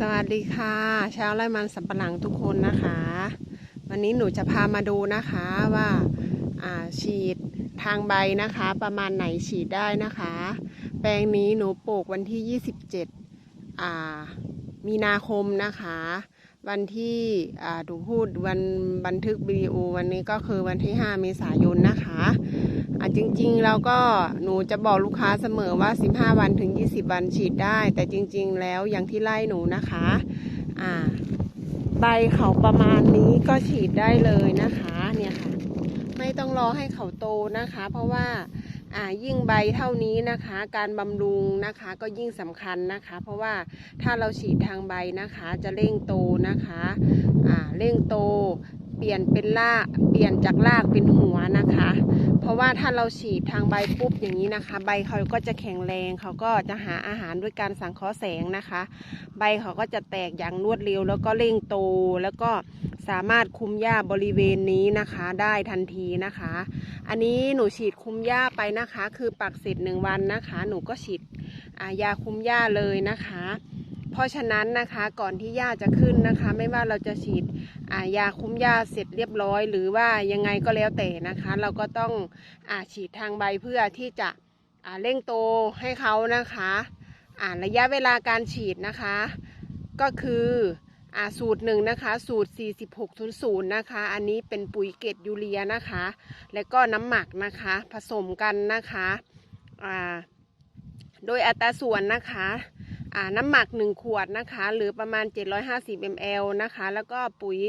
สวัสดีค่ะชาวไร่มันสับปะหลังทุกคนนะคะ วันนี้หนูจะพามาดูนะคะว่าาฉีดทางใบนะคะ ประมาณไหนฉีดได้นะคะ แปลงนี้หนูปลูกวันที่ 27อ่ามีนาคมนะคะ วันที่หนูพูดวันบันทึกวิดีโอวันนี้ก็คือวันที่ 5 เมษายนนะคะ อ่าจริงๆเราก็หนูจะบอกลูกค้าเสมอว่า 15 วันถึง 20 วันฉีดได้ แต่จริง ๆ แล้วอย่างที่ไล่หนูนะคะอ่าใบเขาประมาณนี้ก็ฉีดได้เลยนะคะเนี่ยค่ะไม่ต้องรอให้เขาโตนะคะ เพราะว่าอ่ายิ่งใบเท่านี้นะคะ การบำรุงนะคะก็ยิ่งสำคัญนะคะ เพราะว่าถ้าเราฉีดทางใบนะคะจะเร่งโตนะคะอ่าเร่งโต เปลี่ยนเป็นรากเปลี่ยนจากรากเป็นหัวนะคะ ราะว่าถ้าเราฉีดทางใบปุ๊บอย่างนี้นะคะ ใบเขาก็จะแข็งแรงเขาก็จะหาอาหารด้วยการสังเคราะห์แสงนะคะ ใบเขาก็จะแตกอย่างรวดเร็ว แล้วก็เร่งโตแล้วก็สามารถคุมหญ้าบริเวณนี้นะคะ ได้ทันทีนะคะ อันนี้หนูฉีดคุมหญ้าไปนะคะ คือปักเสร็จหนึ่งวันนะคะ หนูก็ฉีดายาคุมหญ้าเลยนะคะ เพราะฉะนั้นนะคะก่อนที่หญ้าจะขึ้นนะคะ ไม่ว่าเราจะฉีดายาคุ้มหญ้าเสร็จเรียบร้อย หรือว่ายังไงก็แล้วแต่นะคะ เราก็ต้องอาฉีดทางใบเพื่อที่จะเร่งโตให้เขานะคะอ่าระยะเวลาการฉีดนะคะ ก็คืออสูตรหนึ่งนะคะ สูตร 4600 นะคะ อันนี้เป็นปุ๋ยเกตยูเรียนะคะ แล้วก็น้ำหมักนะคะ ผสมกันนะคะ โดยอัตราส่วนนะคะ น้ำหมัก 1 ขวดนะคะ หรือประมาณ 750 ml นะคะ แล้วก็ปุ๋ย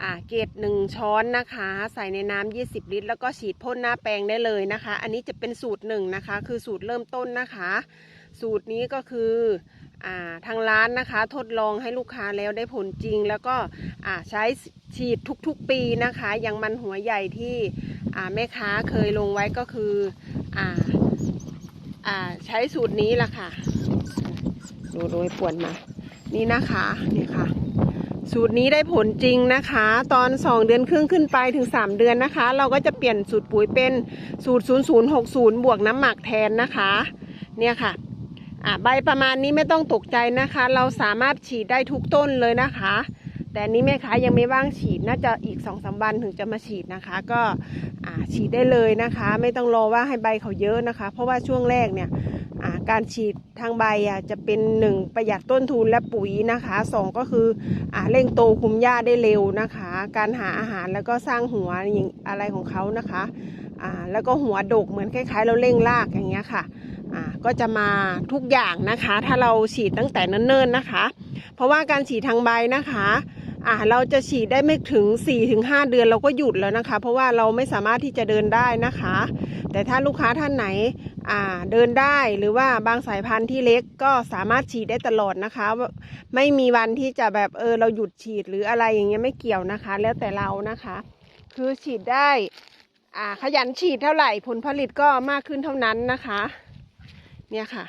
อ่าเกต1ช้อนนะคะ ใส่ในน้ำ20 ลิตร แล้วก็ฉีดพ่นหน้าแปลงได้เลยนะคะ อันนี้จะเป็นสูตรหนึ่งนะคะ คือสูตรเริ่มต้นนะคะ สูตรนี้ก็คือทางร้านนะคะ ทดลองให้ลูกค้าแล้วได้ผลจริง แล้วก็ใช้ฉีดทุกๆปีนะคะ อย่างมันหัวใหญ่ที่แม่ค้าเคยลงไว้ก็คือออใช้สูตรนี้ล่ะค่ะ ดูโดยป่วดมา นี่นะคะนี่ค่ะ สูตรนี้ได้ผลจริงนะคะ ตอน 2 เดือนครึ่งขึ้นไปถึง 3 เดือนนะคะ เราก็จะเปลี่ยนสูตรปุ๋ยเป็นสูตร 0060 บวกน้ำหมักแทนนะคะ เนี่ยค่ะอ่าใบประมาณนี้ไม่ต้องตกใจนะคะ เราสามารถฉีดได้ทุกต้นเลยนะคะ แต่นี้แม่ค้ายังไม่ว่างฉีดน่าจะอีกสองสามวันถึงจะมาฉีดนะคะ ก็ฉีดได้เลยนะคะ ไม่ต้องรอว่าให้ใบเขาเยอะนะคะ เพราะว่าช่วงแรกเนี่ย การฉีดทางใบจะเป็นหนึ่งประหยัดต้นทุนและปุ๋ยนะคะสองก็คืออเร่งโตคุมหญ้าได้เร็วนะคะ การหาอาหารแล้วก็สร้างหัวอย่างอะไรของเขานะคะแล้วก็หัวดกเหมือนคล้ายๆ เราเร่งรากอย่างเงี้ยค่ะก็จะมาทุกอย่างนะคะ ถ้าเราฉีดตั้งแต่เนิ่นๆนะคะ เพราะว่าการฉีดทางใบนะคะอ่าเราจะฉีดได้ไม่ถึง 4-5 เดือนเราก็หยุดแล้วนะคะ เพราะว่าเราไม่สามารถที่จะเดินได้นะคะ แต่ถ้าลูกค้าท่านไหน เดินได้หรือว่าบางสายพันธุ์ที่เล็กก็สามารถฉีดได้ตลอดนะคะ ไม่มีวันที่จะแบบเออเราหยุดฉีดหรืออะไรอย่างเงี้ยไม่เกี่ยวนะคะ แล้วแต่เรานะคะ คือฉีดได้อ่าขยันฉีดเท่าไหร่ผลผลิตก็มากขึ้นเท่านั้นนะคะ เนี่ยค่ะ